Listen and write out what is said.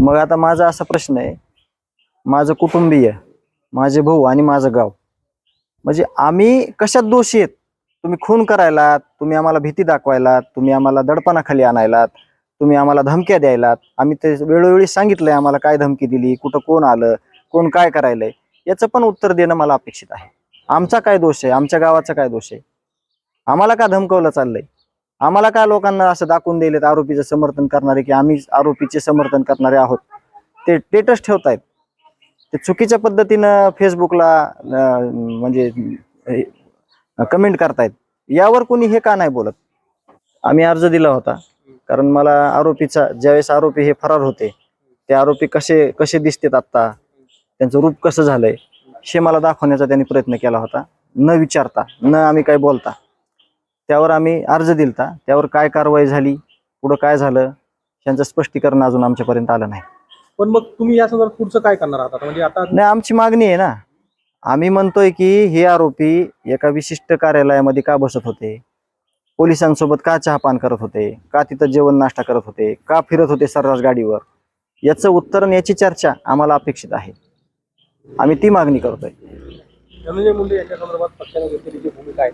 मग आता माझा असा प्रश्न आहे. माझं कुटुंबीय माझे भाऊ आणि माझं गाव. म्हणजे आम्ही कशात दोषी आहेत? तुम्ही खून करायलात तुम्ही आम्हाला भीती दाखवायलात तुम्ही आम्हाला दडपणाखाली आणायलात तुम्ही आम्हाला धमक्या द्यायलात. आम्ही ते वेळोवेळी सांगितलंय आम्हाला काय धमकी दिली कुठं कोण आलं कोण काय करायलंय. याचं पण उत्तर देणं मला अपेक्षित आहे. आमचा काय दोष आहे? आमच्या गावाचा काय दोष आहे? आम्हाला का धमकवलं चाललंय? आम्हाला काय लोकांना असं दाखवून दिलेत आरोपीचं समर्थन करणारे की आम्ही आरोपीचे समर्थन करणारे आहोत? ते स्टेटस ठेवतायत. ते चुकीच्या पद्धतीनं फेसबुकला म्हणजे कमेंट करतायत. यावर कोणी हे का नाही बोलत? आम्ही अर्ज दिला होता. कारण मला आरोपीचा ज्यावेळेस आरोपी हे फरार होते ते आरोपी कसे कसे दिसतेत आत्ता? त्यांचं रूप कसं झालंय? हे मला दाखवण्याचा त्यांनी प्रयत्न केला होता. न विचारता न आम्ही काय बोलता. त्यावर आम्ही अर्ज दिलता. त्यावर काय कारवाई झाली? पुढं काय झालं? त्यांचं स्पष्टीकरण अजून आमच्यापर्यंत आलं नाही. पण मग तुम्ही या संदर्भात पुढचं काय करणार आहात? म्हणजे आता नाही आमची मागणी आहे ना. आम्ही म्हणतोय की हे आरोपी एका विशिष्ट कार्यालयामध्ये का बसत होते? पोलिसांसोबत का चहापान करत होते? का तिथं जेवण नाश्ता करत होते? का फिरत होते सर्रास गाडीवर? याचं उत्तर याची चर्चा आम्हाला अपेक्षित आहे. आम्ही ती मागणी करतोय. धनंजय मुंडे यांच्या संदर्भात पक्षाने घेतलेली जी भूमिका आहे